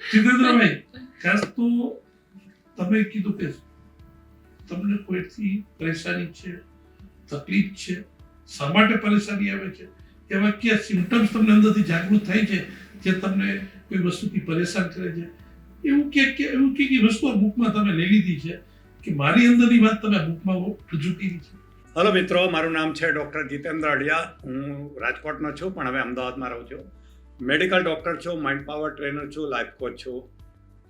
જીતેન્દ્રભાઈ, ખાસ તો તમે કીધું કે તમને કોઈથી પરેશાની છે, તકલીફ છે, શા માટે પરેશાની આવે છે એવા કયા સિમ્ટમ્સ તમને અંદરથી જાગૃત થાય છે, જે તમને કોઈ વસ્તુથી પરેશાન કરે છે? એવું કે એવું કે વસ્તુ આ બુકમાં તમે લઈ લીધી છે, કે મારી અંદરની વાત તમે આ બુકમાં રજૂ કરી છે? હલો મિત્રો, મારું નામ છે ડૉક્ટર જીતેન્દ્ર અડિયા હું રાજકોટનો છું, પણ હવે અમદાવાદમાં રહું છું. મેડિકલ ડૉક્ટર છું માઇન્ડ પાવર ટ્રેનર છું લાઈફ કોચ છું.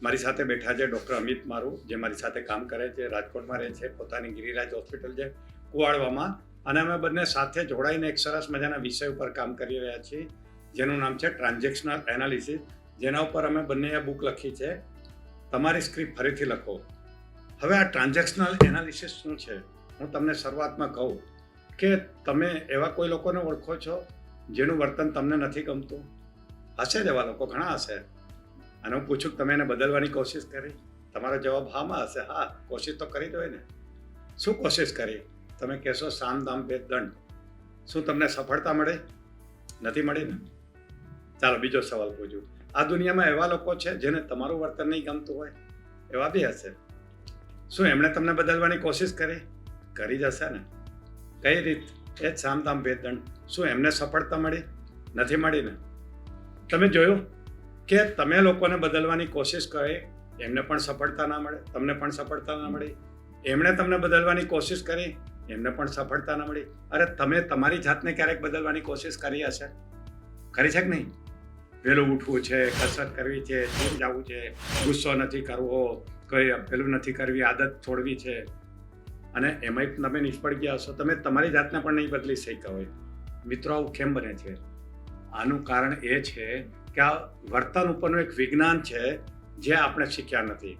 મારી સાથે બેઠા છે ડૉક્ટર અમિત મારું, જે મારી સાથે કામ કરે છે, રાજકોટમાં રહે છે, પોતાની ગિરિરાજ હોસ્પિટલ છે, કુવાડવામાં. અને અમે બંને સાથે જોડાઈને એક સરસ મજાના વિષય ઉપર કામ કરી રહ્યા છીએ, જેનું નામ છે ટ્રાન્ઝેક્શનલ એનાલિસિસ જેના ઉપર અમે બંને આ બુક લખી છે. તમારી સ્ક્રિપ્ટ ફરીથી લખો. હવે આ ટ્રાન્ઝેક્શનલ એનાલિસિસ શું છે? હું તમને શરૂઆતમાં કહું કે તમે એવા કોઈ લોકોને ઓળખો છો જેનું વર્તન તમને નથી ગમતું? હશે જ એવા લોકો, ઘણા હશે. અને હું પૂછું તમે એને બદલવાની કોશિશ કરી? તમારો જવાબ હામાં હશે. હા, કોશિશ તો કરી હોય ને. શું કોશિશ કરી? તમે કહેશો સામ દામ ભેદ દંડ. શું તમને સફળતા મળે? નથી મળી ને? ચાલો, બીજો સવાલ પૂછું. આ દુનિયામાં એવા લોકો છે જેને તમારું વર્તન નહીં ગમતું હોય? એવા બી હશે. શું એમણે તમને બદલવાની કોશિશ કરી? કરી જ હશે ને. કઈ રીત? એ જ સામધામ ભેદદંડ શું એમને સફળતા મળી? નથી મળી ને? તમે જોયું કે તમે લોકોને બદલવાની કોશિશ કરી, એમને પણ સફળતા ના મળે, તમને પણ સફળતા ના મળી. એમણે તમને બદલવાની કોશિશ કરી, એમને પણ સફળતા ના મળી. અરે, તમે તમારી જાતને ક્યારેક બદલવાની કોશિશ કરી હશે? કરી છે કે નહીં? વહેલું ઉઠવું છે, કસરત કરવી છે, જીમ જવું છે, ગુસ્સો નથી કરવો, કઈ પેલું નથી કરવી, આદત છોડવી છે. અને એમાંય તમે નિષ્ફળ ગયા હશો. તમે તમારી જાતને પણ નહીં બદલી શક્યા હોય. મિત્રો, આવું કેમ બને છે? આનું કારણ એ છે કે આ વર્તન ઉપરનું એક વિજ્ઞાન છે જે આપણે શીખ્યા નથી.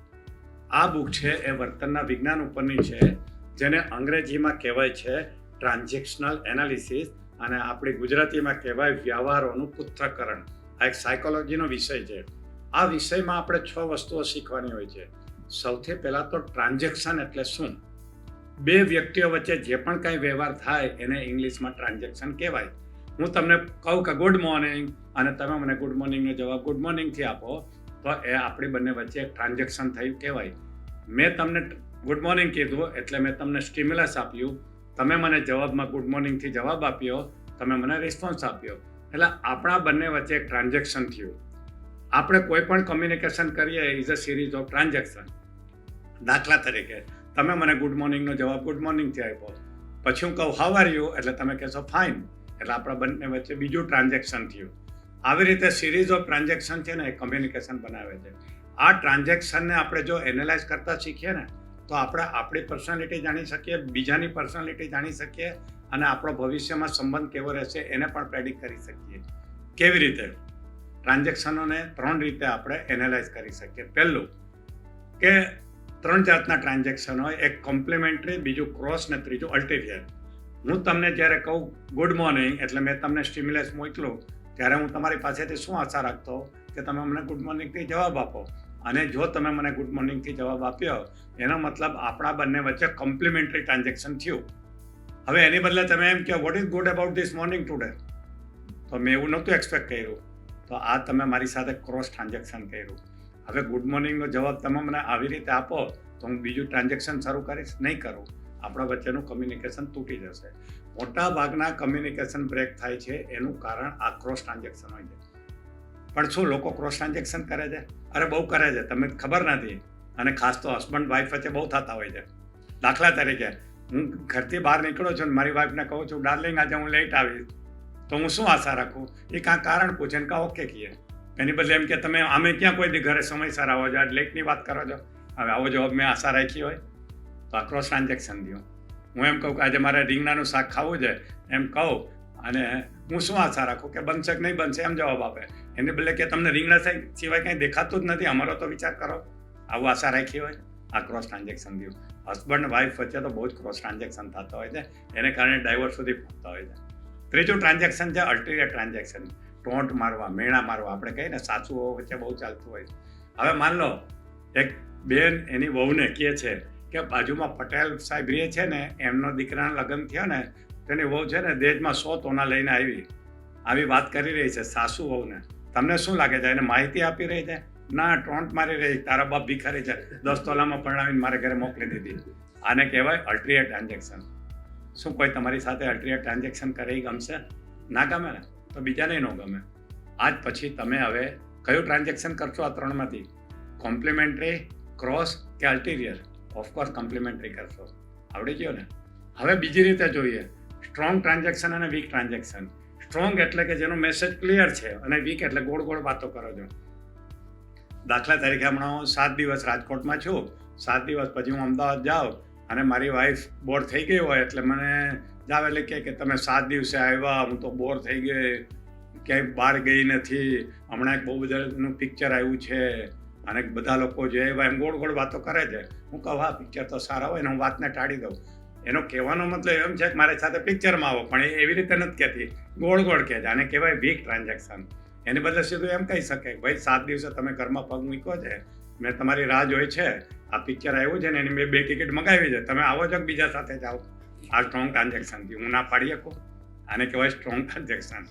આ બુક છે એ વર્તનના વિજ્ઞાન ઉપરની છે, જેને અંગ્રેજીમાં કહેવાય છે ટ્રાન્ઝેક્શનલ એનાલિસિસ અને આપણી ગુજરાતીમાં કહેવાય વ્યવહારોનું પુત્રકરણ આ એક સાયકોલોજીનો વિષય છે. આ વિષયમાં આપણે છ વસ્તુઓ શીખવાની હોય છે. સૌથી પહેલાં તો ટ્રાન્ઝેક્શન એટલે શું? બે વ્યક્તિઓ વચ્ચે જે પણ કાંઈ વ્યવહાર થાય એને ઇંગ્લિશમાં ટ્રાન્ઝેક્શન કહેવાય. હું તમને કહું કે ગુડ મોર્નિંગ અને તમે મને ગુડ મોર્નિંગનો જવાબ ગુડ મોર્નિંગથી આપો, તો એ આપણી બંને વચ્ચે એક ટ્રાન્ઝેક્શન થયું કહેવાય. મેં તમને ગુડ મોર્નિંગ કીધું, એટલે મેં તમને સ્ટિમ્યુલસ આપ્યું. તમે મને જવાબમાં ગુડ મોર્નિંગથી જવાબ આપ્યો, તમે મને રિસ્પોન્સ આપ્યો. એટલે આપણા બંને વચ્ચે એક ટ્રાન્ઝેક્શન થયું. આપણે કોઈ પણ કમ્યુનિકેશન કરીએ is a series of transaction દાખલા તરીકે, તમે મને ગુડ મોર્નિંગનો જવાબ ગુડ મોર્નિંગથી આપ્યો. પછી હું કહું હાવ આર યુ એટલે તમે કહેશો ફાઇન એટલે આપણા બંને વચ્ચે બીજું ટ્રાન્ઝેક્શન થયું. આવી રીતે સિરીઝ ઓફ ટ્રાન્ઝેક્શન છે ને, એ કમ્યુનિકેશન બનાવે છે. આ ટ્રાન્ઝેક્શનને આપણે જો એનાલાઇઝ કરતા શીખીએ ને, તો આપણે આપણી પર્સનાલિટી જાણી શકીએ, બીજાની પર્સનાલિટી જાણી શકીએ, અને આપણો ભવિષ્યમાં સંબંધ કેવો રહેશે એને પણ પ્રેડિક્ટ કરી શકીએ. કેવી રીતે? ટ્રાન્ઝેક્શનોને ત્રણ રીતે આપણે એનાલાઇઝ કરી શકીએ. પહેલું, કે ત્રણ જાતના ટ્રાન્ઝેક્શન હોય. એક કોમ્પ્લિમેન્ટરી બીજું ક્રોસ ને ત્રીજું અલ્ટિરિયર હું તમને જ્યારે કહું ગુડ મોર્નિંગ એટલે મેં તમને સ્ટિમ્યુલસ મોકલું, ત્યારે હું તમારી પાસેથી શું આશા રાખતો કે તમે મને ગુડ મોર્નિંગથી જવાબ આપો? અને જો તમે મને ગુડ મોર્નિંગથી જવાબ આપ્યો, એનો મતલબ આપણા બંને વચ્ચે કોમ્પ્લિમેન્ટરી ટ્રાન્ઝેક્શન થયું. હવે એની બદલે તમે એમ કહો what is good about this morning today તો મેં એવું નહોતું એક્સપેક્ટ કર્યું. તો આ તમે મારી સાથે ક્રોસ ટ્રાન્ઝેક્શન કર્યું. હવે ગુડ મોર્નિંગનો જવાબ તમે મને આવી રીતે આપો, તો હું બીજું ટ્રાન્ઝેક્શન શરૂ કરીશ, નહીં કરું. આપણા વચ્ચેનું કમ્યુનિકેશન તૂટી જશે. મોટા ભાગના કમ્યુનિકેશન બ્રેક થાય છે, એનું કારણ આ ક્રોસ ટ્રાન્ઝેક્શન હોય છે. પણ શું લોકો ક્રોસ ટ્રાન્ઝેક્શન કરે છે? અરે બહુ કરે છે, તમને ખબર નથી. અને ખાસ તો હસબન્ડ વાઈફ વચ્ચે બહુ થતા હોય છે. દાખલા તરીકે, હું ઘરથી બહાર નીકળું છું મારી વાઈફને કહું છું ડાર્લિંગ આજે હું લેટ આવીશ. તો હું શું આશા રાખું? એ કાં કારણ પૂછે ને કાં ઓકે કહીએ એની બદલે એમ કે, તમે, અમે ક્યાં કોઈ ઘરે સમયસર આવો છો? આજ લેટની વાત કરો છો? હવે આવો જવાબ મેં આશા રાખી હોય. તો આ ટ્રાન્ઝેક્શન દો હું એમ કહું કે આજે મારે રીંગણાનું શાક ખાવું છે, એમ કહું અને હું શું આશા રાખું કે બનશે કે નહીં બનશે એમ જવાબ આપે. એને બદલે કે તમને રીંગણા સિવાય કંઈ દેખાતું જ નથી, અમારો તો વિચાર કરો. આવું આશા રાખી હોય, આ ક્રોસ ટ્રાન્ઝેક્શન દઉં હસબન્ડ વાઈફ વચ્ચે તો બહુ જ ક્રોસ ટ્રાન્ઝેક્શન થતા હોય છે, એને કારણે ડાયવર્સ સુધી પહોંચતા હોય છે. ત્રીજું ટ્રાન્ઝેક્શન છે અલ્ટિરિયર ટ્રાન્ઝેક્શન ટોંટ મારવા, મેણા મારવા, આપણે કહીએ ને સાસુઓ વચ્ચે બહુ ચાલતું હોય હવે માન લો, એક બેન એની વહુને કહે છે કે બાજુમાં પટેલ સાહેબ રહે છે ને, એમનો દીકરાના લગ્ન થયો ને, તેની વહુ છે ને દેજમાં સો તોના લઈને આવી. આવી વાત કરી રહી છે સાસુ વહુને. તમને શું લાગે છે? એને માહિતી આપી રહી છે? ના ટોન્ટ મારી રહી તારા બાપ ભીખારી છે. દસ તોલામાં પરણાવીને મારે ઘરે મોકલી દીધી. આને કહેવાય અલ્ટ્રિયા ટ્રાન્ઝેક્શન શું કોઈ તમારી સાથે અલ્ટ્રિયા ટ્રાન્ઝેક્શન કરે ગમશે? ના ગમે ને? તો બીજાને ન ગમે. આજ પછી તમે હવે કયું ટ્રાન્ઝેક્શન કરશો આ ત્રણમાંથી? કોમ્પ્લિમેન્ટરી ક્રોસ કે અલ્ટિરિયર ઓફકોર્સ કોમ્પ્લિમેન્ટરી કરશો આવડી ગયો ને? હવે બીજી રીતે જોઈએ. સ્ટ્રોંગ ટ્રાન્ઝેક્શન અને વીક ટ્રાન્ઝેક્શન સ્ટ્રોંગ એટલે કે જેનો મેસેજ ક્લિયર છે અને વીક એટલે ગોળ ગોળ વાતો કરો છો. દાખલા તરીકે હમણાં હું સાત દિવસ રાજકોટમાં છું. સાત દિવસ પછી હું અમદાવાદ જાઉં અને મારી વાઈફ બોર થઈ ગઈ હોય એટલે મને જાવ એટલે કહે કે તમે સાત દિવસે આવ્યા, હું તો બોર થઈ ગઈ ક્યાંય બહાર ગઈ નથી. હમણાં એક બહુ બધાનું પિક્ચર આવ્યું છે. અને બધા લોકો જે એમ ગોળ ગોળ વાતો કરે છે, હું કહું હા પિક્ચર તો સારા હોય ને હું વાતને ટાળી દઉં. એનો કહેવાનો મતલબ એમ છે કે મારી સાથે પિક્ચરમાં આવો, પણ એ એવી રીતે નથી કહેતી. ગોળ ગોળ કહે છે આને કહેવાય વીક ટ્રાન્ઝેક્શન એની બદલે સીધું એમ કહી શકે, ભાઈ, સાત દિવસે તમે ઘરમાં પગ મૂક્યો છે, મેં તમારી રાહ જોઈ છે, આ પિક્ચર આવ્યું છે ને એની મેં બે ટિકિટ મગાવી છે, તમે આવો છો બીજા સાથે જાઓ. આ સ્ટ્રોંગ ટ્રાન્ઝેક્શનથી હું ના પાડી શકું? આને કહેવાય સ્ટ્રોંગ ટ્રાન્ઝેક્શન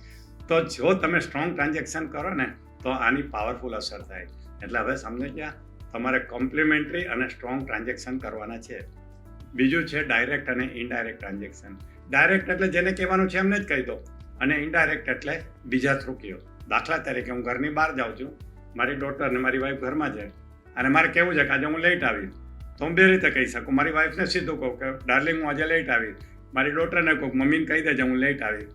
તો જો તમે સ્ટ્રોંગ ટ્રાન્ઝેક્શન કરો ને, તો આની પાવરફુલ અસર થાય. એટલે હવે સમજો ગયા તમારે કોમ્પ્લિમેન્ટરી અને સ્ટ્રોંગ ટ્રાન્ઝેક્શન કરવાના છે. બીજું છે ડાયરેક્ટ અને ઇનડાયરેક્ટ ટ્રાન્ઝેક્શન ડાયરેક્ટ એટલે જેને કહેવાનું છે એમને જ કહી દો. અને ઇનડાયરેક્ટ એટલે બીજા થ્રુ કહો દાખલા તરીકે હું ઘરની બહાર જાઉં છું. મારી ડોટર અને મારી વાઈફ ઘરમાં છે. અને મારે કેવું છે કે આજે હું લેટ આવી. તો હું બે રીતે કહી શકું. મારી વાઈફને સીધું કહું કે ડાર્લિંગ હું આજે લેટ આવી. મારી ડોટરને કહું મમ્મીને કહી દેજે હું લેટ આવી.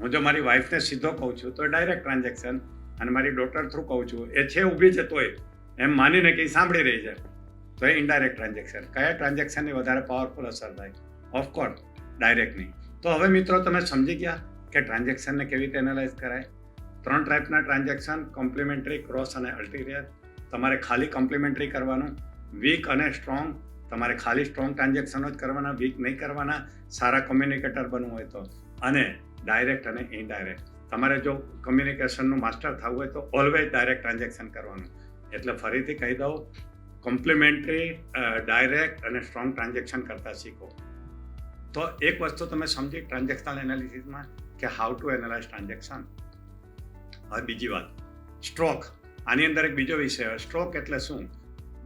હું જો મારી વાઈફને સીધો કહું છું, તો ડાયરેક્ટ ટ્રાન્ઝેક્શન અને મારી ડોટર થ્રુ કહું છું, એ છે, ઊભી છે તોય. એમ માનીને કે ઈ સાંભળી રહી છે. તો એ ઇન્ડાયરેક્ટ ટ્રાન્ઝેક્શન કયા ટ્રાન્ઝેક્શનની વધારે પાવરફુલ અસર થાય? ઓફકોર્સ ડાયરેક્ટની તો હવે મિત્રો તમે સમજી ગયા કે ટ્રાન્ઝેક્શનને કેવી રીતે એનાલાઇઝ કરાય? ત્રણ ટાઈપના ટ્રાન્ઝેક્શન કોમ્પ્લિમેન્ટરી ક્રોસ અને અલ્ટીરિયર તમારે ખાલી કોમ્પ્લિમેન્ટરી કરવાનું વીક અને સ્ટ્રોંગ તમારે ખાલી સ્ટ્રોંગ ટ્રાન્ઝેક્શનો જ કરવાના વીક નહીં કરવાના. સારા કોમ્યુનિકેટર બનવું હોય તો. અને ડાયરેક્ટ અને ઇનડાયરેક્ટ તમારે જો કમ્યુનિકેશનનું માસ્ટર થવું હોય તો ઓલવેઝ ડાયરેક્ટ ટ્રાન્ઝેક્શન કરવાનું. એટલે ફરીથી કહી દઉં કોમ્પ્લિમેન્ટરી ડાયરેક્ટ અને સ્ટ્રોંગ ટ્રાન્ઝેક્શન કરતા શીખો. તો એક વસ્તુ તમે સમજી ટ્રાન્ઝેક્શનલ એનાલિસિસમાં કે હાઉ ટુ એનાલાઇઝ ટ્રાન્ઝેક્શન હવે બીજી વાત સ્ટ્રોક આની અંદર એક બીજો વિષય સ્ટ્રોક એટલે શું?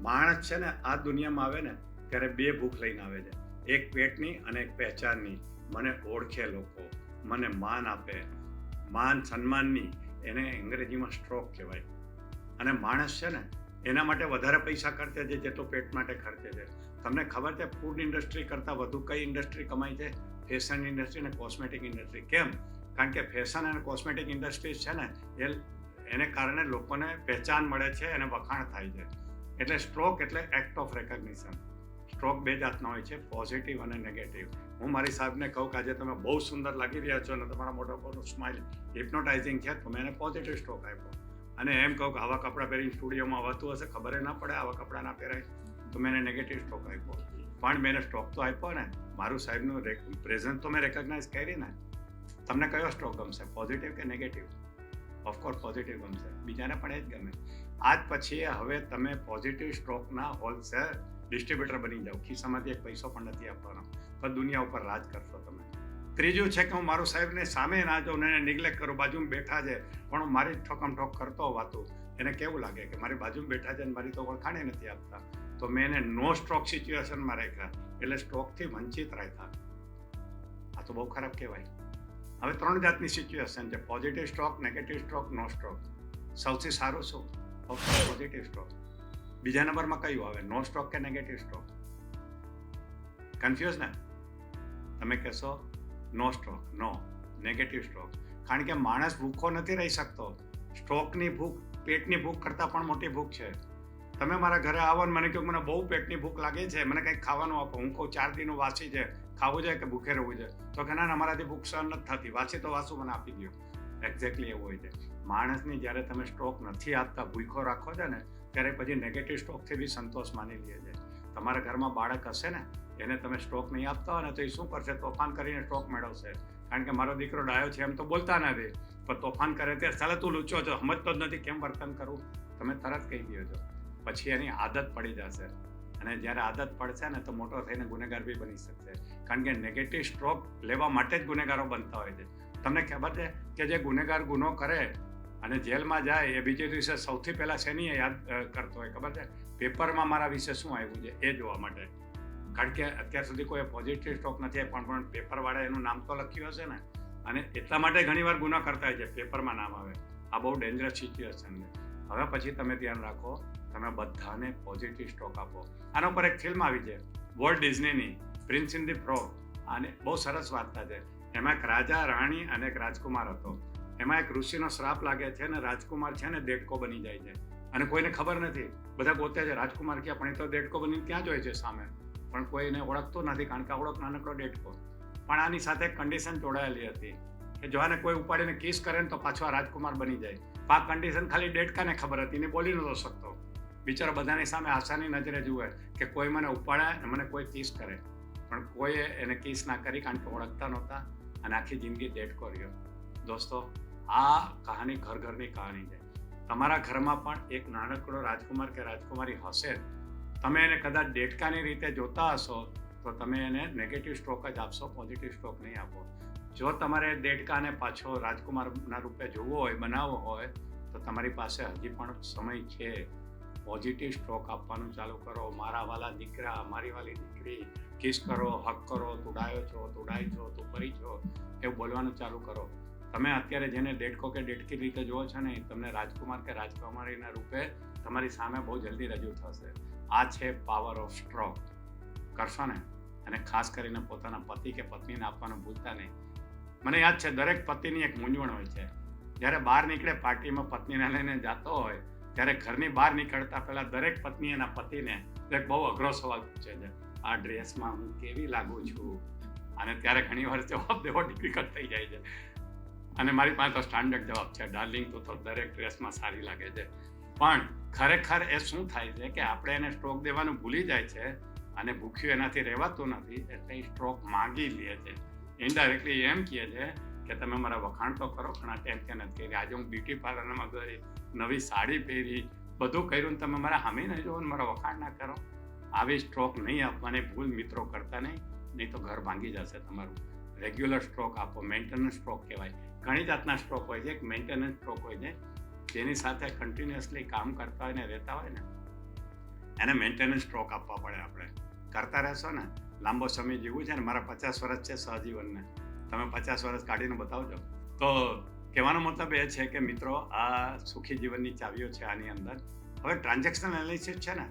માણસ છે ને, આ દુનિયામાં આવે ને, ત્યારે બે ભૂખ લઈને આવે છે. એક પેટની અને એક પહેચાનની. મને ઓળખે લોકો, મને માન આપે. માન સન્માનની એને અંગ્રેજીમાં સ્ટ્રોક કહેવાય. અને માણસ છે ને, એના માટે વધારે પૈસા ખર્ચે છે જેટલો પેટ માટે ખર્ચે છે. તમને ખબર છે ફૂડ ઇન્ડસ્ટ્રી કરતાં વધુ કઈ ઇન્ડસ્ટ્રી કમાય છે? ફેશન ઇન્ડસ્ટ્રી અને કોસ્મેટિક ઇન્ડસ્ટ્રી કેમ? કારણ કે ફેશન અને કોસ્મેટિક ઇન્ડસ્ટ્રી છે ને, એ એને કારણે લોકોને પહેચાન મળે છે અને વખાણ થાય છે. એટલે સ્ટ્રોક એટલે એક્ટ ઓફ રેકગ્નિશન સ્ટ્રોક બે જાતના હોય છે પોઝિટિવ અને નેગેટિવ હું મારી સાહેબને કહું કે આજે તમે બહુ સુંદર લાગી રહ્યા છો અને તમારા મોટા મોટું સ્માઇલ હિપ્નોટાઇઝિંગ છે તો મેં એને પોઝિટિવ સ્ટ્રોક આપ્યો. અને એમ કહું કે આવા કપડાં પહેરીને સ્ટુડિયોમાં આવતું હશે, ખબર ના પડે આવા કપડાં ના પહેરાય. તો મેં એને નેગેટિવ સ્ટ્રોક આપ્યો. પણ મેં એને સ્ટ્રોક તો આપ્યો ને. મારું સાહેબનું પ્રેઝન્ટ તો મેં રેકગ્નાઇઝ કરી ને. તમને કયો સ્ટ્રોક ગમશે પોઝિટિવ કે નેગેટિવ ઓફકોર્સ પોઝિટિવ ગમશે. બીજાને પણ એ જ ગમે. આજ પછી હવે તમે પોઝિટિવ સ્ટ્રોકના હોલસેલ ડિસ્ટ્રીબ્યુટર બની જાઓ. ખિસ્સામાંથી એક પૈસો પણ નથી આપવાનો. પણ દુનિયા ઉપર રાજ કરશો તમે. ત્રીજું છે કે હું મારું સાહેબને સામે ના જાઉં એને નિગ્લેક્ટ કરું, બાજુમાં બેઠા છે, પણ હું મારી ઠોકમ ઠોક કરતો હોવાતું એને કેવું લાગે કે મારી બાજુમાં બેઠા છે અને મારી તો ઓળખાણે નથી આપતા? તો મેં એને નો સ્ટ્રોક સિચ્યુએશનમાં રાખ્યા, એટલે સ્ટ્રોકથી વંચિત રાખ્યા. આ તો બહુ ખરાબ કહેવાય. હવે ત્રણ જાતની સિચ્યુએશન છે positive stroke negative stroke no stroke સૌથી સારું શું? પોઝિટિવ સ્ટ્રોક બીજા નંબરમાં કયું આવે? નો સ્ટ્રોક કે નેગેટિવ સ્ટ્રોક કન્ફ્યુઝ ને? તમે કહેશો no stroke no negative stroke કારણ કે માણસ ભૂખો નથી રહી શકતો. સ્ટ્રોકની ભૂખ, પેટની ભૂખ કરતાં પણ મોટી ભૂખ છે. તમે મારા ઘરે આવો ને મને કહો મને બહુ પેટની ભૂખ લાગે છે, મને કંઈક ખાવાનું આપો. હું કહું, ચાર દિનનું વાસી છે, ખાવું છે કે ભૂખે રહેવું છે? તો કે, ના અમારાથી ભૂખ સહન નથી થતી. વાસી તો વાસું મને આપી દો એક્ઝેક્ટલી એવું હોય છે. માણસની જ્યારે તમે સ્ટ્રોક નથી આપતા, ભૂખો રાખો છો ને, ત્યારે પછી નેગેટિવ સ્ટ્રોકથી બી સંતોષ માની લે છે. તમારા ઘરમાં બાળક હશે ને એને તમે સ્ટોક નહીં આપતા હોય ને તો એ શું કરશે? તોફાન કરીને સ્ટોક મેળવશે. કારણ કે મારો દીકરો ડાયો છે એમ તો બોલતા નથી પણ તોફાન કરે ત્યારે ચાલે તું લૂચો છો, સમજતો જ નથી કેમ વર્તન કરવું તમે તરત કહી દો છો પછી એની આદત પડી જશે. અને જ્યારે આદત પડશે ને તો મોટો થઈને ગુનેગાર બી બની શકશે. કારણ કે નેગેટિવ સ્ટ્રોક લેવા માટે જ ગુનેગારો બનતા હોય છે. તમને ખબર છે કે જે ગુનેગાર ગુનો કરે અને જેલમાં જાય, એ બીજે દિવસે સૌથી પહેલાં શેની યાદ કરતો હોય ખબર છે? પેપરમાં મારા વિશે શું આવ્યું છે એ જોવા માટે. કારણ કે અત્યાર સુધી કોઈ પોઝિટિવ સ્ટોક નથી પણ પણ પેપરવાળા એનું નામ તો લખ્યું હશે ને. અને એટલા માટે ઘણીવાર ગુના કરતા હોય છે પેપરમાં નામ આવે. આ બહુ ડેન્જરસ સિચ્યુએશન હવે પછી તમે ધ્યાન રાખો, તમે બધાને પોઝિટિવ સ્ટોક આપો. આના ઉપર એક ફિલ્મ આવી છે વોલ્ટ ડિઝનીની પ્રિન્સ ઇન ધી ફ્રોગ અને બહુ સરસ વાર્તા છે. એમાં એક રાજા, રાણી અને એક રાજકુમાર હતો. એમાં એક ઋષિનો શ્રાપ લાગે છે અને રાજકુમાર છે ને દેડકો બની જાય છે. અને કોઈને ખબર નથી. બધા ગોતે છે રાજકુમાર ક્યાં, પણ એ તો દેડકો બની ક્યાં હોય છે સામે. પણ કોઈને ઓળખતો નથી, કારણ કે આવડો નાનકડો કો પણ આની સાથે કન્ડિશન જોડાયેલી હતી, કે જો આને કોઈ ઉપાડીને કિસ કરે ને તો પાછો આ રાજકુમાર બની જાય. પાક કન્ડિશન ખાલી ડેટકાને ખબર હતી ને બોલી નતો શકતો. બિચારો બધાની સામે આશાની નજરે જુએ, કે કોઈ મને ઉપાડે અને મને કોઈ કિસ કરે. પણ કોઈએ એને કિસ ના કરી, કારણ કે ઓળખતા નહોતા, અને આખી જિંદગી દેડકો રહ્યો. દોસ્તો, આ કહાની ઘર ઘરની કહાની છે. તમારા ઘરમાં પણ એક નાનકડો રાજકુમાર કે રાજકુમારી હશે તમે એને કદાચ દેડકાની રીતે જોતા હશો, તો તમે એને નેગેટિવ સ્ટ્રોક જ આપશો પોઝિટિવ સ્ટ્રોક નહીં આપો. જો તમારે દેડકાને પાછો રાજકુમારના રૂપે જોવો હોય, બનાવવો હોય, તો તમારી પાસે હજી પણ સમય છે. પોઝિટિવ સ્ટ્રોક આપવાનું ચાલુ કરો. મારા વાલા દીકરા, મારી વાલી દીકરી કિસ કરો હક કરો, તુડાયો છો તું છો તું ફરી છો, એવું બોલવાનું ચાલુ કરો. તમે અત્યારે જેને દેડકો કે દેડકી રીતે જુઓ છો ને, તમને રાજકુમાર કે રાજકુમારીના રૂપે તમારી સામે બહુ જલ્દી રજૂ થશે. આ છે પાવર ઓફ સ્ટ્રોક કરશો ને? અને ખાસ કરીને પોતાના પતિ કે પત્નીને આપવાનું ભૂલતા નહીં. મને યાદ છે, દરેક પતિની એક મૂંઝવણ હોય છે. જ્યારે બહાર નીકળે પાર્ટીમાં પત્નીને લઈને જતો હોય, ત્યારે ઘરની બહાર નીકળતા પહેલાં દરેક પત્ની એના પતિને એક બહુ અઘરો સવાલ પૂછે છે. આ ડ્રેસમાં હું કેવી લાગુ છું? અને ત્યારે ઘણી વાર જવાબ દેવો ડિફિકલ્ટ થઈ જાય છે. અને મારી પાસે તો સ્ટાન્ડર્ડ જવાબ છે ડાર્લિંગ તું તો દરેક ડ્રેસમાં સારી લાગે છે. પણ ખરેખર એ શું થાય છે કે આપણે એને સ્ટ્રોક દેવાનું ભૂલી જાય છે અને ભૂખ્યું એનાથી રહેવાતું નથી, એટલે એ સ્ટ્રોક માંગી લે છે. ઇનડાયરેક્ટલી એમ કહે છે કે તમે મારા વખાણ તો કરો ઘણા ટાઈમ કે નથી કરી આજે હું બ્યુટી પાર્લરમાં ગઈ, નવી સાડી પહેરી, બધું કર્યું તમે મારા હામી નહીં જોવો મારા વખાણ ના કરો. આવી સ્ટ્રોક નહીં આપવાની, ભૂલ મિત્રો કરતા નહીં નહીં તો ઘર ભાંગી જશે તમારું. રેગ્યુલર સ્ટ્રોક આપો મેન્ટેનન્સ સ્ટ્રોક કહેવાય. ઘણી જાતના સ્ટ્રોક હોય છે, એક મેન્ટેનન્સ સ્ટ્રોક હોય છે જેની સાથે કન્ટિન્યુઅસલી કામ કરતા હોય ને, રહેતા હોય ને, એને મેન્ટેનન્સ સ્ટ્રોક આપવા પડે આપણે. કરતા રહેશો ને, લાંબો સમય જીવવું છે ને, મારા પચાસ વર્ષ છે સહજીવનને. તમે પચાસ વર્ષ કાઢીને બતાવજો. તો કહેવાનો મતલબ એ છે કે મિત્રો, આ સુખી જીવનની ચાવીઓ છે આની અંદર. હવે ટ્રાન્ઝેક્શન એનાલિસિસ છે ને,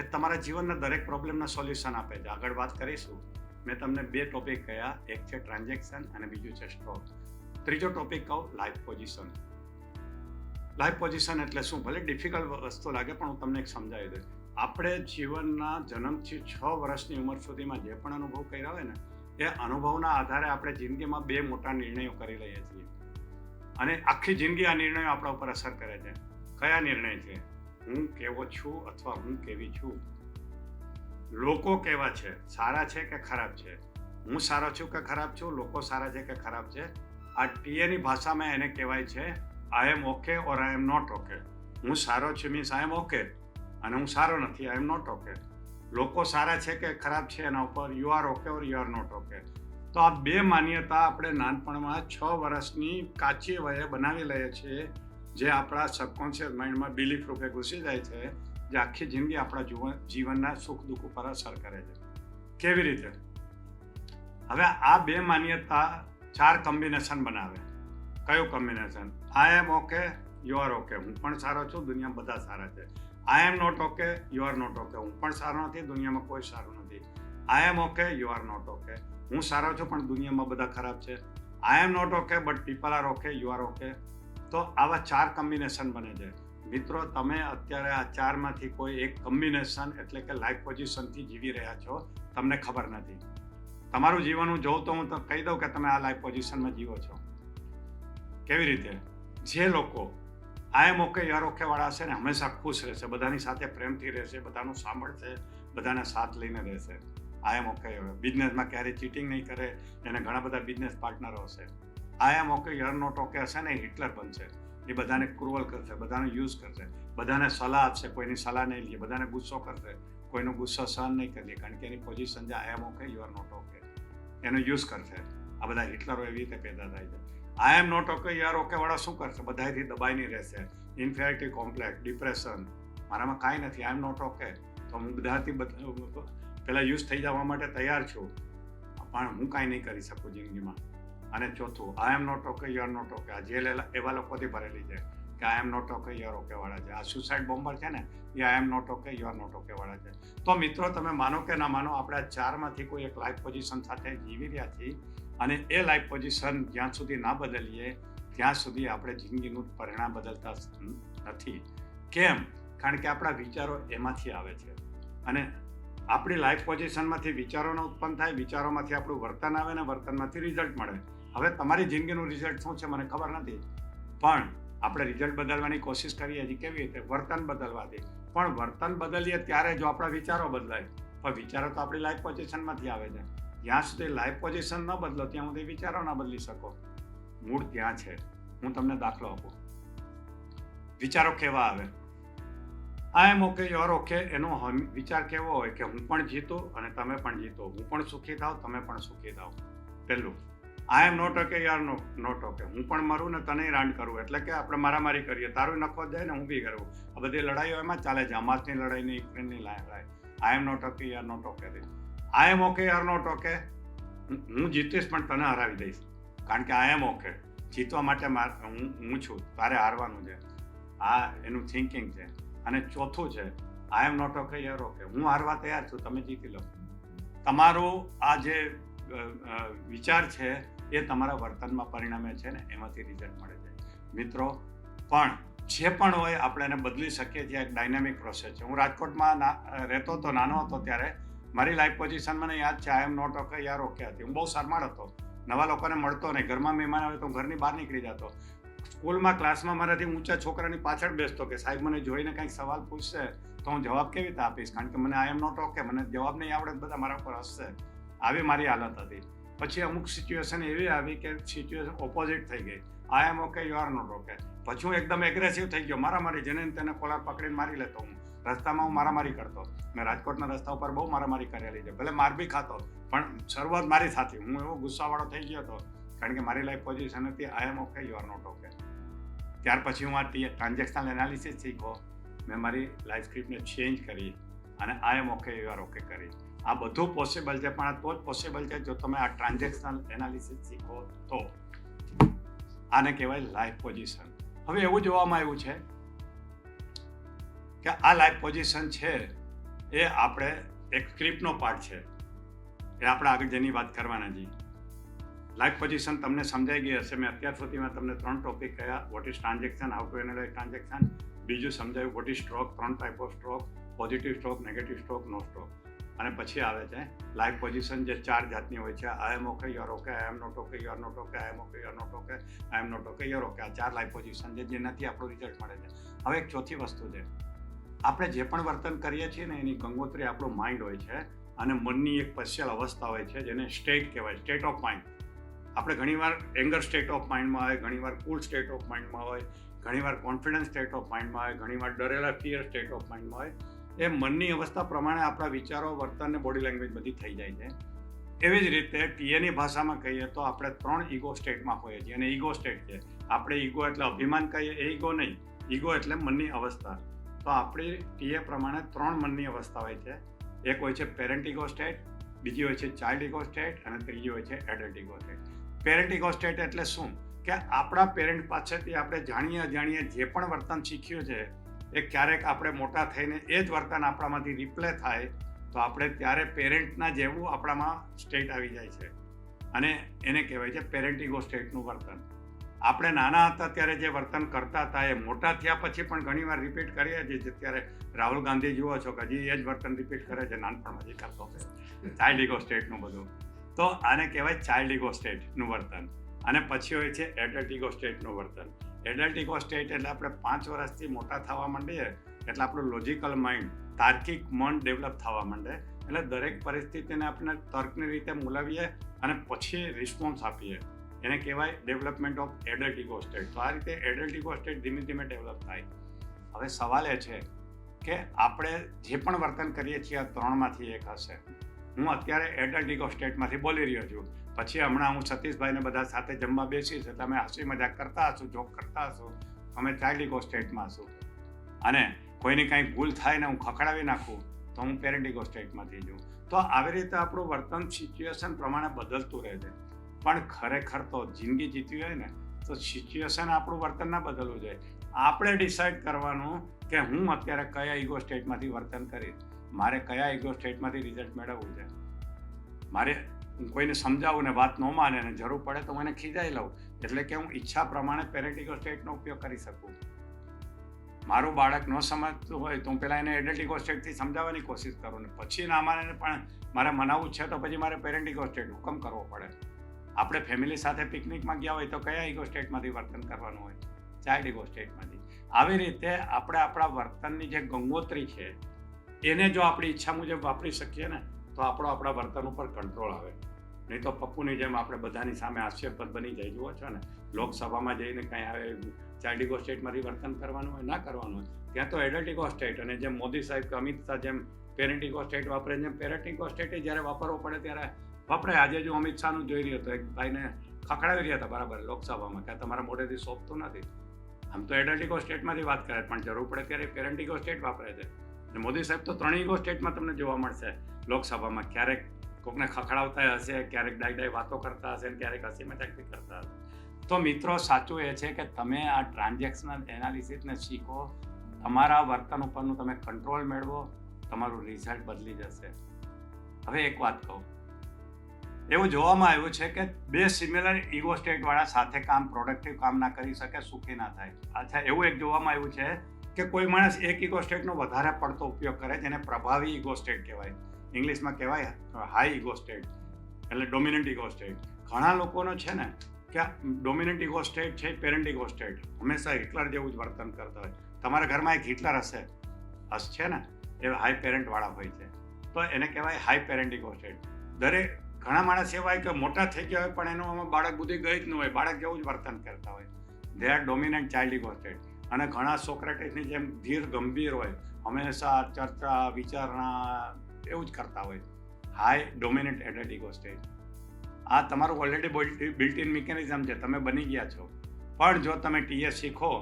એ તમારા જીવનના દરેક પ્રોબ્લેમના સોલ્યુશન આપે છે. આગળ વાત કરીશું. મેં તમને બે ટોપિક કહ્યા એક છે ટ્રાન્ઝેક્શન અને બીજું છે સ્ટ્રોક ત્રીજો ટોપિક કહું લાઈફ પોઝિશન લાઈફ પોઝિશન એટલે શું? ભલે ડિફિકલ્ટ વસ્તુ લાગે, પણ હું તમને એક સમજાવી દઉં આપણે જીવનના જન્મથી છ વર્ષની ઉંમર સુધીમાં જે પણ અનુભવ કર્યા હોય ને, એ અનુભવના આધારે આપણે જિંદગીમાં બે મોટા નિર્ણયો કરી લઈએ છીએ. અને આખી જિંદગી આ નિર્ણયો આપણા ઉપર અસર કરે છે. કયા નિર્ણય છે? હું કેવો છું અથવા હું કેવી છું? લોકો કેવા છે? સારા છે કે ખરાબ છે? હું સારો છું કે ખરાબ છું? લોકો સારા છે કે ખરાબ છે? આ ટીએની ભાષામાં એને કહેવાય છે I am okay or I am not okay હું સારો છું મીન્સ આઈ એમ ઓકે અને હું સારો નથી આઈ એમ નોટ ઓકે લોકો સારા છે કે ખરાબ છે એના ઉપર you are okay or you are not okay તો આ બે માન્યતા આપણે નાનપણમાં છ વર્ષની કાચી વયે બનાવી લઈએ છીએ, જે આપણા સબકોન્શિયસ માઇન્ડમાં બિલીફ રૂપે ઘૂસી જાય છે, જે આખી જિંદગી આપણા જીવન, જીવનના સુખ દુઃખ ઉપર અસર કરે છે. કેવી રીતે? હવે આ બે માન્યતા ચાર કોમ્બિનેશન બનાવે. કયું combination I am okay you are okay હું પણ સારો છું, દુનિયામાં બધા સારા છે. I am not okay you are not okay હું પણ સારો નથી, દુનિયામાં કોઈ સારું નથી. I am okay you are not okay હું સારો છું, પણ દુનિયામાં બધા ખરાબ છે. I am not okay but people are okay you are okay તો આવા ચાર કોમ્બિનેશન બને છે. મિત્રો, તમે અત્યારે આ ચારમાંથી કોઈ એક કોમ્બિનેશન એટલે કે લાઈફ પોઝિશનથી જીવી રહ્યા છો, તમને ખબર નથી. તમારું જીવન હું જોઉં તો હું તો કહી દઉં કે તમે આ લાઈફ પોઝિશનમાં જીવો છો. કેવી રીતે? જે લોકો આઈ એમ ઓકે યાર ઓકે વાળા હશે ને હંમેશા ખુશ રહેશે, બધાની સાથે પ્રેમથી રહેશે, બધાનું સાંભળશે, બધાને સાથ લઈને રહેશે. આઈ એમ ઓકે બિઝનેસમાં ક્યારેય ચીટિંગ નહીં કરે, એને ઘણા બધા બિઝનેસ પાર્ટનરો હશે. I am okay you're not okay હશે ને હિટલર બનશે. એ બધાને ક્રુઅલ કરશે, બધાને યુઝ કરશે. બધાને સલાહ આપશે, કોઈની સલાહ નહીં લે, બધાને ગુસ્સો કરશે. કોઈનો ગુસ્સો સહન નહીં કરીએ કારણ કે એની પોઝિશન જે I am okay you are not okay એનો યુઝ કરશે. આ બધા હિટલરો એવી રીતે પેદા થાય છે. આઈ એમ નોટ ઓકે યાર ઓકેવાળા શું કરશે? બધાથી દબાઈની રહેશે. ઇન્ફેરિટી કોમ્પ્લેક્સ ડિપ્રેશન મારામાં કાંઈ નથી આઈ એમ નોટ ઓકે તો હું બધાથી પહેલાં યુઝ થઈ જવા માટે તૈયાર છું. પણ હું કાંઈ નહીં કરી શકું જિંદગીમાં. અને ચોથું I am not okay you are not okay આ જેલ એવા લોકોથી ભરેલી છે કે I am not okay you are okay વાળા છે. આ સુસાઇડ બોમ્બર છે ને, એ I am not okay you are not okay વાળા છે. તો મિત્રો, તમે માનો કે ના માનો, આપણે આ ચારમાંથી કોઈ એક લાઈફ પોઝિશન સાથે જીવી રહ્યા છીએ. અને એ લાઈફ પોઝિશન જ્યાં સુધી ના બદલીએ, ત્યાં સુધી આપણે જિંદગીનું પરિણામ બદલતા નથી. કેમ? કારણ કે આપણા વિચારો એમાંથી આવે છે. અને આપણી લાઈફ પોઝિશનમાંથી વિચારોનો ઉત્પન્ન થાય, વિચારોમાંથી આપણું વર્તન આવે ને વર્તનમાંથી રિઝલ્ટ મળે. હવે તમારી જિંદગીનું રિઝલ્ટ શું છે મને ખબર નથી. પણ આપણે રિઝલ્ટ બદલવાની કોશિશ કરીએ છીએ કેવી રીતે? વર્તન બદલવાથી. પણ વર્તન બદલીએ ત્યારે જો આપણા વિચારો બદલાય. પણ વિચારો તો આપણી લાઈફ પોઝિશનમાંથી આવે છે. જ્યાં સુધી લાઈફ પોઝિશન ન બદલો, ત્યાં સુધી વિચારો ના બદલી શકો. મૂળ ત્યાં છે. હું તમને દાખલો આપું. વિચારો કેવા આવે? I am okay you're okay એનો વિચાર કેવો હોય કે હું પણ જીતું અને તમે પણ જીતો. હું પણ સુખી થાવ, તમે પણ સુખી થાવ. પહેલું I am not okay you're not okay હું પણ મરું ને તને રાંડ કરું. એટલે કે આપણે મારામારી કરીએ. તારું નખો જાય ને હું બી કરું. આ બધી લડાઈઓ એમાં ચાલે છે. હમાસની લડાઈ ને યુક્રેનની લડાઈ I am not okay you're not okay I am okay are not okay હું જીતીશ, પણ તને હરાવી દઈશ. કારણ કે આઈ એમ ઓકે જીતવા માટે હું હું છું. તારે હારવાનું છે. આ એનું થિંકિંગ છે. અને ચોથું છે I am not okay you're okay હું હારવા તૈયાર છું. તમે જીતી લો. તમારું આ જે વિચાર છે, એ તમારા વર્તનમાં પરિણમે છે ને એમાંથી રિઝલ્ટ મળે છે. મિત્રો, પણ જે પણ હોય, આપણે એને બદલી શકીએ છીએ. એક ડાયનામિક પ્રોસેસ છે. હું રાજકોટમાં રહેતો હતો નાનો હતો ત્યારે મારી લાઈફ પોઝિશન મને યાદ છે I am not okay you're okay હતી. હું બહુ શરમાળ હતો. નવા લોકોને મળતો નહીં. ઘરમાં મહેમાન આવે તો હું ઘરની બહાર નીકળી જતો. સ્કૂલમાં ક્લાસમાં મારાથી ઊંચા છોકરાની પાછળ બેસતો કે સાહેબ મને જોઈને કંઈક સવાલ પૂછશે તો હું જવાબ કેવી રીતે આપીશ? કારણ કે મને આઈ એમ નોટ ઓકે મને જવાબ નહીં આવડે બધા મારા પર હસશે. આવી મારી હાલત હતી. પછી અમુક સિચ્યુએશન એવી આવી કે સિચ્યુએશન ઓપોઝિટ થઈ ગઈ. I am okay you are not okay પછી હું એકદમ એગ્રેસિવ થઈ ગયો. મારામારી જેને ને તેને કોલર પકડીને મારી લેતો હું. રસ્તામાં હું મારામારી કરતો. મેં રાજકોટના રસ્તા ઉપર બહુ મારામારી કરેલી છે ભલે માર બી ખાતો, પણ શરૂઆત મારી સાથે હું એવો ગુસ્સાવાળો થઈ ગયો હતો, કારણ કે મારી લાઈફ પોઝિશન હતી I am okay you are not okay ત્યાર પછી હું આ ટ્રાન્ઝેક્શનલ એનાલિસિસ શીખો મેં મારી લાઈફ સ્ક્રિપ્ટને ચેન્જ કરી અને I am okay you are okay કરી. આ બધું પોસિબલ છે, પણ આ તો જ પોસિબલ છે, જો તમે આ ટ્રાન્ઝેક્શનલ એનાલિસિસ શીખો તો. આને કહેવાય લાઈફ પોઝિશન હવે એવું જોવામાં આવ્યું છે કે આ લાઈફ પોઝિશન છે, એ આપણે એક સ્ક્રિપ્ટનો પાર્ટ છે. એ આપણે આગળ જેની વાત કરવાના છીએ. લાઈફ પોઝિશન તમને સમજાઈ ગઈ હશે. મેં અત્યાર સુધીમાં તમને ત્રણ ટોપિક કયા. What is transaction how to analyse transaction બીજું સમજાયું વોટ ઇઝ સ્ટ્રોક ત્રણ type of stroke positive stroke negative stroke no stroke અને પછી આવે છે લાઈફ પોઝિશન જે ચાર જાતની હોય છે. I am okay you're okay I am not okay you're not okay I am okay you're not okay I am not okay you're okay આ ચાર લાઈફ પોઝિશન છે, જેનાથી આપણું રિઝલ્ટ મળે છે. હવે એક ચોથી વસ્તુ છે. આપણે જે પણ વર્તન કરીએ છીએ ને, એની ગંગોત્રી આપણું માઇન્ડ હોય છે અને મનની એક સ્પેશિયલ અવસ્થા હોય છે જેને સ્ટેટ કહેવાય સ્ટેટ ઓફ માઇન્ડ આપણે ઘણીવાર એંગર સ્ટેટ ઓફ માઇન્ડમાં હોય, ઘણીવાર કુલ સ્ટેટ ઓફ માઇન્ડમાં હોય, ઘણીવાર કોન્ફિડન્સ સ્ટેટ ઓફ માઇન્ડમાં હોય, ઘણીવાર ડરેલા ફિયર સ્ટેટ ઓફ માઇન્ડમાં હોય. એ મનની અવસ્થા પ્રમાણે આપણા વિચારો, વર્તન ને બોડી લેંગ્વેજ બધી થઈ જાય છે. એવી જ રીતે ટીએની ભાષામાં કહીએ તો આપણે ત્રણ ઈગો સ્ટેટમાં હોઈએ છીએ. અને ઈગો સ્ટેટ છે. આપણે ઈગો એટલે અભિમાન કહીએ, એ ઈગો નહીં. ઈગો એટલે મનની અવસ્થા. તો આપણી ટીએ પ્રમાણે ત્રણ મનની અવસ્થા હોય છે. એક હોય છે પેરેન્ટ ઈગો સ્ટેટ બીજી હોય છે ચાઇલ્ડ ઈગો સ્ટેટ અને ત્રીજી હોય છે adult ego state parent ego state એટલે શું? કે આપણા પેરેન્ટ પાસેથી આપણે જાણીએ અજાણીએ જે પણ વર્તન શીખ્યું છે, એ ક્યારેક આપણે મોટા થઈને એ જ વર્તન આપણામાંથી રિપ્લે થાય, તો આપણે ત્યારે પેરેન્ટના જેવું આપણામાં સ્ટેટ આવી જાય છે. અને એને કહેવાય છે પેરેન્ટ ઈગો સ્ટેટનું વર્તન. આપણે નાના હતા ત્યારે જે વર્તન કરતા હતા, એ મોટા થયા પછી પણ ઘણીવાર રિપીટ કરીએ છીએ, જે અત્યારે રાહુલ ગાંધી જુઓ છો કે હજી એ જ વર્તન રિપીટ કરે છે નાનપણમાં જે કરતો હતો ચાઇલ્ડ ઇગો સ્ટેટનું બધું. તો આને કહેવાય ચાઇલ્ડ ઇગો સ્ટેટનું વર્તન. અને પછી હોય છે એડલ્ટ ઇગો સ્ટેટનું વર્તન. એડલ્ટ ઇગો સ્ટેટ એટલે આપણે પાંચ વર્ષથી મોટા થવા માંડીએ, એટલે આપણું લોજિકલ માઇન્ડ તાર્કિક મન ડેવલપ થવા માંડે. એટલે દરેક પરિસ્થિતિને આપણે તર્કની રીતે મૂલવીએ અને પછી રિસ્પોન્સ આપીએ. એને કહેવાય development of adult ego state તો આ રીતે એડલ્ટ ઇકો સ્ટેટ ધીમે ધીમે ડેવલપ થાય. હવે સવાલ એ છે કે આપણે જે પણ વર્તન કરીએ છીએ, આ ત્રણમાંથી એક હશે. હું અત્યારે એડલ્ટ ઇકો સ્ટેટમાંથી બોલી રહ્યો છું. પછી હમણાં હું સતીશભાઈને બધા સાથે જમવા બેસીશ એટલે અમે હસી મજાક કરતા હશું જોક કરતા હશું. અમે ચાઇલ્ડ ઇકો સ્ટેટમાં હશું અને કોઈની કાંઈ ભૂલ થાય ને હું ખખડાવી નાખું, તો હું પેરેન્ટ ઇગો સ્ટેટમાંથી જાઉં તો આવી રીતે આપણું વર્તન સિચ્યુએશન પ્રમાણે બદલતું રહે છે. પણ ખરેખર તો જિંદગી જીતવી હોય ને, તો સિચ્યુએશન આપણું વર્તન ના બદલવું જોઈએ. આપણે ડિસાઈડ કરવાનું કે હું અત્યારે કયા ઈગો સ્ટેટમાંથી વર્તન કરીશ. મારે કયા ઈગો સ્ટેટમાંથી રિઝલ્ટ મેળવવું છે? મારે હું કોઈને સમજાવું ને વાત ન માને ને જરૂર પડે તો હું એને ખીજાઈ લઉં. એટલે કે હું ઈચ્છા પ્રમાણે પેરેન્ટ ઇગો સ્ટેટનો ઉપયોગ કરી શકું. મારું બાળક ન સમજતું હોય તો હું પહેલાં એને એડલ્ટ ઇગો સ્ટેટથી સમજાવવાની કોશિશ કરું ને. પછી ના માને પણ મારે મનાવવું છે તો પછી મારે પેરેન્ટ ઇગો સ્ટેટ હુકમ કરવો પડે. આપણે ફેમિલી સાથે પિકનિકમાં ગયા હોય તો કયા ઇગો સ્ટેટમાંથી વર્તન કરવાનું હોય? ચાઇલ્ડ ઇગો સ્ટેટમાંથી આવી રીતે આપણે આપણા વર્તનની જે ગંગોત્રી છે, એને જો આપણી ઈચ્છા મુજબ વાપરી શકીએ ને, તો આપણો આપણા વર્તન ઉપર કંટ્રોલ આવે. નહીં તો પપ્પુની જેમ આપણે બધાની સામે આશ્ચર્યપદ બની જાય. જુઓ છો ને, લોકસભામાં જઈને કંઈ આવે ચાઇલ્ડ ઇગો સ્ટેટમાંથી વર્તન કરવાનું હોય, ના કરવાનું હોય, ત્યાં તો એડલ્ટ ઇગો સ્ટેટ અને જેમ મોદી સાહેબ કે અમિત શાહ જેમ પેરેન્ટ ઇગો સ્ટેટ વાપરે, જેમ પેરેન્ટ ઇગો સ્ટેટ જ્યારે વાપરવો પડે ત્યારે વાપરે. આજે જો અમિત શાહનું જોઈ રહ્યો હતો એક ભાઈને ખખડાવી રહ્યા હતા બરાબર લોકસભામાં કે તમારા મોઢેથી સોંપતું નથી. આમ તો એડલ્ટિકો સ્ટેટમાંથી વાત કરે પણ જરૂર પડે ત્યારે પેરેન્ટિકો સ્ટેટ વાપરે છે. અને મોદી સાહેબ તો ત્રણેય સ્ટેટમાં તમને જોવા મળશે. લોકસભામાં ક્યારેક કોકને ખખડાવતા હશે, ક્યારેક ડાય ડાય વાતો કરતા હશે અને ક્યારેક હસી મજાકથી કરતા હશે. તો મિત્રો, સાચું એ છે કે તમે આ ટ્રાન્ઝેક્શનલ એનાલિસિસને શીખો. તમારા વર્તન ઉપરનું તમે કંટ્રોલ મેળવો. તમારું રિઝલ્ટ બદલી જશે. હવે એક વાત કહું. એવું જોવામાં આવ્યું છે કે બે સિમિલર ઇગોસ્ટેટવાળા સાથે કામ પ્રોડક્ટિવ કામ ના કરી શકે, સુખી ના થાય. અચ્છા, એવું એક જોવામાં આવ્યું છે કે કોઈ માણસ એક ઇગોસ્ટેટનો વધારે પડતો ઉપયોગ કરે જેને પ્રભાવી ઇગોસ્ટેટ કહેવાય. ઇંગ્લિશમાં કહેવાય હાઈ ઇગોસ્ટેટ એટલે ડોમિનન્ટ ઇગો સ્ટેટ ઘણા લોકોનો છે ને કે ડોમિનન્ટ ઇગોસ્ટેટ છે પેરેન્ટ ઇગો સ્ટેટ હંમેશા હિટલર જેવું જ વર્તન કરતા હોય. તમારા ઘરમાં એક હિટલર હશે. હશ છે ને? એ હાઈ પેરેન્ટવાળા હોય છે. તો એને કહેવાય હાઈ પેરેન્ટ ઇગોસ્ટેટ દરેક ઘણા માણસ એવા હોય કે મોટા થઈ ગયા હોય, પણ એનું બાળક બુદ્ધિ ગઈ જ ન હોય. બાળક જેવું જ વર્તન કરતા હોય. They are dominant child ego state અને ઘણા સોક્રેટિસની જેમ ધીર, ગંભીર હોય, હંમેશા ચર્ચા, વિચારણા એવું જ કરતા હોય. હાઈ ડોમિનન્ટ એડલ્ટ ઇગોસ્ટેડ આ તમારું ઓલરેડી બિલ્ટ ઇન મિકેનિઝમ છે. તમે બની ગયા છો. પણ જો તમે ટીએસ શીખો,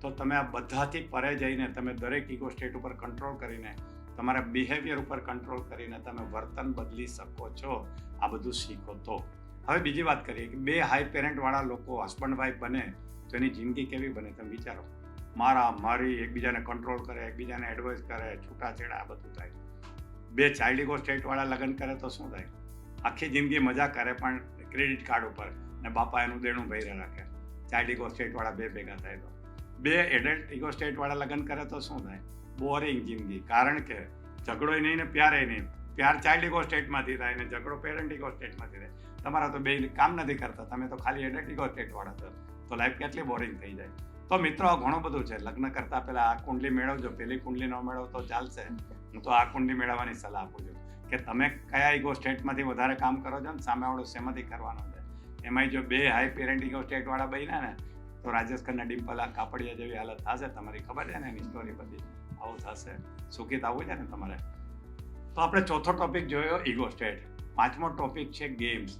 તો તમે આ બધાથી પરે જઈને, તમે દરેક ઇગો સ્ટેટ ઉપર કંટ્રોલ કરીને, તમારા બિહેવિયર ઉપર કંટ્રોલ કરીને તમે વર્તન બદલી શકો છો. આ બધું શીખો. તો હવે બીજી વાત કરીએ કે બે હાઈ પેરેન્ટવાળા લોકો હસબન્ડ વાઈફ બને, તો એની જિંદગી કેવી બને તમે વિચારો. મારા, મારી, એકબીજાને કંટ્રોલ કરે, એકબીજાને એડવાઇસ કરે, છૂટાછેડા, આ બધું થાય. બે ચાઇલ્ડ ઇગો સ્ટેટવાળા લગ્ન કરે તો શું થાય? આખી જિંદગી મજા કરે પણ ક્રેડિટ કાર્ડ ઉપર ને બાપા એનું દેણું ભર્યા રાખે. ચાઇલ્ડ ઇગો સ્ટેટવાળા બે ભેગા થાય તો. બે એડલ્ટ ઇગો સ્ટેટવાળા લગ્ન કરે તો શું થાય? બોરિંગ જિંદગી. કારણ કે ઝઘડોય નહીં ને પ્યારે નહીં. પ્યાર ચાઇલ્ડ ઇગો સ્ટેટમાંથી થાય ને ઝઘડો પેરેન્ટ ઇગો સ્ટેટમાંથી થાય. તમારા તો બે કામ નથી કરતા. તમે તો ખાલી એડલ્ટ ઇગો સ્ટેટવાળા છો. તો લાઈફ કેટલી બોરિંગ થઈ જાય. તો મિત્રો ઘણું બધું છે. લગ્ન કરતાં પહેલાં આ કુંડલી મેળવજો. પેલી કુંડલી ન મેળવો તો ચાલશે. હું તો આ કુંડલી મેળવવાની સલાહ આપું છું કે તમે કયા ઇગો સ્ટેટમાંથી વધારે કામ કરો છો ને સામેવાળો શેમાંથી કરવાનો છે. એમાંય જો બે હાઈ પેરેન્ટ ઇગો સ્ટેટવાળા બન્યા ને, તો રાજેશ ખન્ના ડિમ્પલ કાપડિયા જેવી હાલત થશે. તમારી ખબર છે ને એની સ્ટોરી બધી? આવું થશે. સુખી થવું છે ને તમારે? તો આપણે ચોથો ટોપિક જોયો ઇગો સ્ટેટ પાંચમો ટોપિક છે ગેમ્સ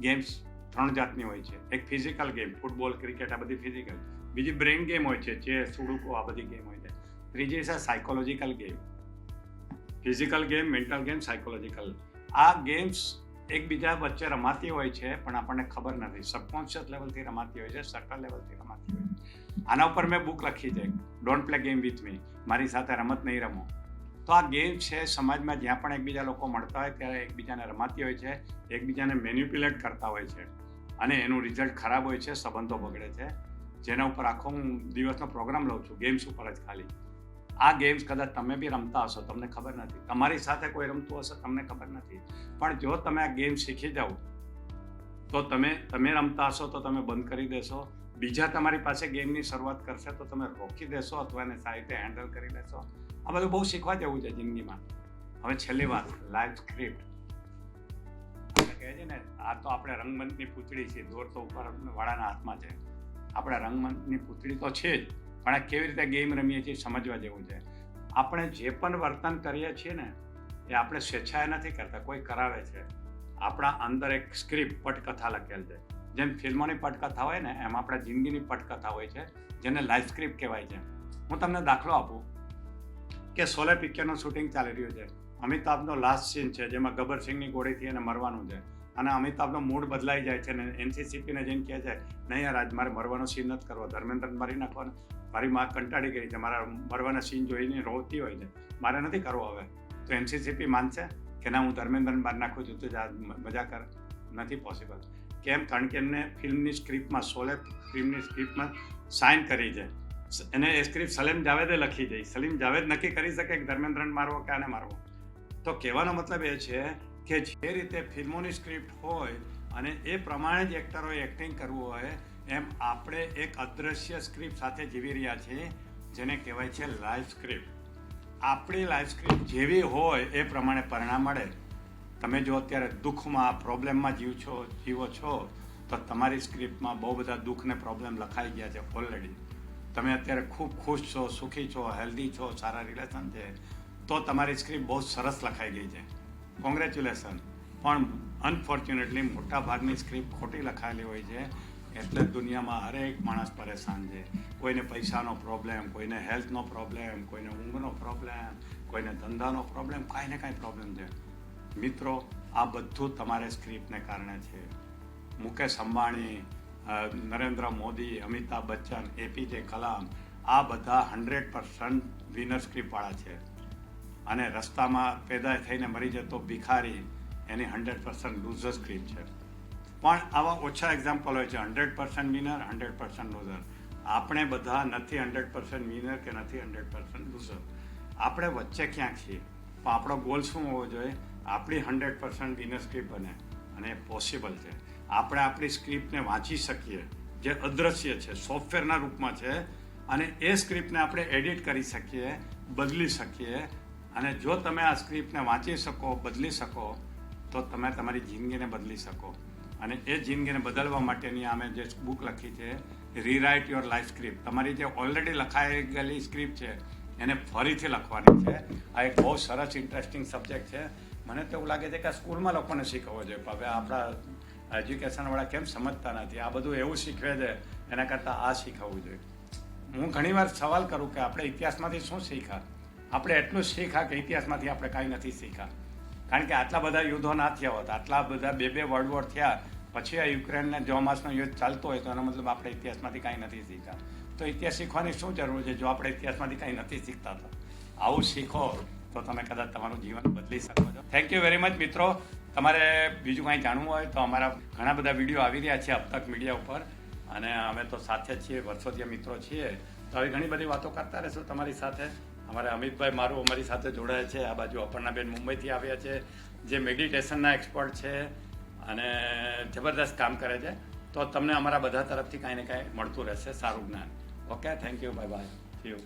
ગેમ્સ ત્રણ જાતની હોય છે. એક ફિઝિકલ ગેમ ફૂટબોલ ક્રિકેટ આ બધી ફિઝિકલ બીજી બ્રેન ગેમ હોય છે જે સુડુકો આ બધી ગેમ હોય છે. ત્રીજી છે psychological game physical game mental game psychological આ ગેમ્સ એકબીજા વચ્ચે રમાતી હોય છે, પણ આપણને ખબર નથી. સબકોન્શિયસ લેવલથી રમાતી હોય છે સટલ લેવલથી રમાતી હોય છે. આના ઉપર મેં બુક લખી છે. Don't play game with me મારી સાથે રમત નહીં રમો. તો આ ગેમ છે સમાજમાં જ્યાં પણ એકબીજા લોકો મળતા હોય ત્યારે એકબીજાને રમાતી હોય છે, એકબીજાને મેન્યુપ્યુલેટ કરતા હોય છે અને એનું રિઝલ્ટ ખરાબ હોય છે, સંબંધો બગડે છે. જેના ઉપર આખો હું દિવસનો પ્રોગ્રામ લઉં છું ગેમ્સ ઉપર જ ખાલી. આ ગેમ્સ કદાચ તમે બી રમતા હશો, તમને ખબર નથી. તમારી સાથે કોઈ રમતું હશે, તમને ખબર નથી. પણ જો તમે આ ગેમ શીખી જાઓ, તો તમે તમે રમતા હશો, તો તમે બંધ કરી દેશો. બીજા તમારી પાસે ગેમની શરૂઆત કરશે, તો તમે રોકી દેશો અથવા એને સારી રીતે હેન્ડલ કરી લેશો. આ બધું બહુ શીખવા જેવું છે જિંદગીમાં હવે છેલ્લી વાત લાઈફ સ્ક્રિપ્ટ આપણે કહે છે ને આ તો આપણે રંગમંચની પૂતળી છે દોર તો ઉપર વાળાના હાથમાં છે આપણે રંગમંચની પૂતળી તો છે જ પણ આ કેવી રીતે ગેમ રમીએ છીએ સમજવા જેવું છે. આપણે જે પણ વર્તન કરીએ છીએ ને, એ આપણે સ્વેચ્છાએ નથી કરતા. કોઈ કરાવે છે. આપણા અંદર એક સ્ક્રિપ્ટ પટકથા લખેલ છે. જેમ ફિલ્મોની પટકથા હોય ને, એમ આપણા જિંદગીની પટકથા હોય છે, જેને લાઈફ સ્ક્રિપ્ટ કહેવાય છે. હું તમને દાખલો આપું. કે સોલે પિક્ચરનું શૂટિંગ ચાલી રહ્યું છે. અમિતાભનો લાસ્ટ સીન છે, જેમાં ગબર સિંહની ગોળીથી એને મરવાનું છે. અને અમિતાભનો મૂડ બદલાઈ જાય છે ને એનસીસીપીને જઈને કહે છે, નહીં યાર, આજ મારે મરવાનો સીન નથી કરવો. ધર્મેન્દ્ર મારી નાખવાનો. મારી માં કંટાળી ગઈ છે. મારા મરવાના સીન જોઈને રોતી હોય છે. મારે નથી કરવો હવે. તો એનસીસીપી માનશે કે, ના, હું ધર્મેન્દ્રને મારી નાખું છું. તો જા, મજા કર. નથી પોસિબલ કેમ? કારણ કે એમને ફિલ્મની સ્ક્રિપ્ટમાં સોલે ફિલ્મની સ્ક્રિપ્ટમાં સાઇન કરી છે. એને એ સ્ક્રિપ્ટ સલીમ જાવેદે લખી દઈ. સલીમ જાવેદ નક્કી કરી શકે કે ધર્મેન્દ્રને મારવો કે આને મારવો. તો કહેવાનો મતલબ એ છે કે જે રીતે ફિલ્મોની સ્ક્રિપ્ટ હોય અને એ પ્રમાણે જ એક્ટરોએ એક્ટિંગ કરવું હોય, એમ આપણે એક અદ્રશ્ય સ્ક્રિપ્ટ સાથે જીવી રહ્યા છીએ, જેને કહેવાય છે લાઈવ સ્ક્રિપ્ટ આપણી લાઈવ સ્ક્રિપ્ટ જેવી હોય એ પ્રમાણે પરિણામ મળે. તમે જો અત્યારે દુઃખમાં પ્રોબ્લેમમાં જીવ છો, જીવો છો, તો તમારી સ્ક્રિપ્ટમાં બહુ બધા દુઃખ ને પ્રોબ્લેમ લખાઈ ગયા છે ઓલરેડી તમે અત્યારે ખૂબ ખુશ છો, સુખી છો હેલ્ધી છો, સારા રિલેશન છે, તો તમારી સ્ક્રિપ્ટ બહુ સરસ લખાઈ ગઈ છે. કોંગ્રેચ્યુલેશન પણ અનફોર્ચ્યુનેટલી મોટાભાગની સ્ક્રીપ્ટ ખોટી લખાયેલી હોય છે, એટલે દુનિયામાં હરેક માણસ પરેશાન છે. કોઈને પૈસાનો પ્રોબ્લેમ કોઈને હેલ્થનો પ્રોબ્લેમ કોઈને ઊંઘનો પ્રોબ્લેમ કોઈને ધંધાનો પ્રોબ્લેમ કાંઈ ને કાંઈ પ્રોબ્લેમ છે. મિત્રો, આ બધું તમારે સ્ક્રિપ્ટને કારણે છે. મુકેશ અંબાણી નરેન્દ્ર મોદી, અમિતાભ બચ્ચન, એપીજે કલામ, આ બધા હંડ્રેડ પર્સન્ટ વિનર સ્ક્રિપ્ટવાળા છે. અને રસ્તામાં પેદા થઈને મરી જતો ભિખારી એની હંડ્રેડ પર્સન્ટ લૂઝર સ્ક્રિપ્ટ છે. પણ આવા ઓછા એક્ઝામ્પલ હોય છે. Hundred percent winner hundred percent loser આપણે બધા નથી હંડ્રેડ પર્સન્ટ વિનર કે નથી હંડ્રેડ પર્સન્ટ લૂઝર આપણે વચ્ચે ક્યાંક છીએ? પણ આપણો ગોલ શું હોવો જોઈએ? આપણી હંડ્રેડ પર્સન્ટ વિનર સ્ક્રિપ્ટ બને. અને એ પોસિબલ છે. આપણે આપણી સ્ક્રિપ્ટને વાંચી શકીએ, જે અદ્રશ્ય છે, સોફ્ટવેરના રૂપમાં છે, અને એ સ્ક્રિપ્ટને આપણે એડિટ કરી શકીએ, બદલી શકીએ. અને જો તમે આ સ્ક્રિપ્ટને વાંચી શકો, બદલી શકો, તો તમે તમારી જિંદગીને બદલી શકો. અને એ જિંદગીને બદલવા માટેની અમે જે બુક લખી છે રીરાઇટ યોર લાઈફ સ્ક્રિપ્ટ તમારી જે ઓલરેડી લખાઈ ગયેલી સ્ક્રિપ્ટ છે, એને ફરીથી લખવાની છે. આ એક બહુ સરસ ઇન્ટરેસ્ટિંગ સબ્જેક્ટ છે. મને તો એવું લાગે છે કે સ્કૂલમાં લોકોને શીખવવો જોઈએ. હવે આપણા એજ્યુકેશનવાળા કેમ સમજતા નથી? આ બધું એવું શીખવે છે, એના કરતાં આ શીખવવું જોઈએ. હું ઘણીવાર સવાલ કરું કે આપણે ઇતિહાસમાંથી શું શીખ્યા? આપણે એટલું શીખા કે ઇતિહાસમાંથી આપણે કાંઈ નથી શીખ્યા. કારણ કે આટલા બધા યુદ્ધો ના થયા હોત, આટલા બધા બે બે વર્લ્ડ વોર થયા, પછી આ યુક્રેનને જોમાસનો યુદ્ધ ચાલતો હોય તો એનો મતલબ આપણે ઇતિહાસમાંથી કાંઈ નથી શીખતા તો ઇતિહાસ શીખવાની શું જરૂર છે? જો આપણે ઇતિહાસમાંથી કાંઈ નથી શીખતા તો. આવું શીખો તો તમે કદાચ તમારું જીવન બદલી શકો છો. થેન્ક યુ વેરી મચ મિત્રો. તમારે બીજું કાંઈ જાણવું હોય તો અમારા ઘણા બધા વીડિયો આવી રહ્યા છે અબતક મીડિયા ઉપર. અને અમે તો સાથે જ છીએ, વર્ષોથી મિત્રો છીએ. તો આવી ઘણી બધી વાતો કરતા રહેશું તમારી સાથે. અમારા અમિતભાઈ મારું અમારી સાથે જોડાયા છે. આ બાજુ અપર્ણાબેન મુંબઈથી આવ્યા છે. જે મેડિટેશનના એક્સપર્ટ છે અને જબરદસ્ત કામ કરે છે. તો તમને અમારા બધા તરફથી કાંઈ ને કાંઈ મળતું રહેશે સારું જ્ઞાન. Okay thank you bye bye thank you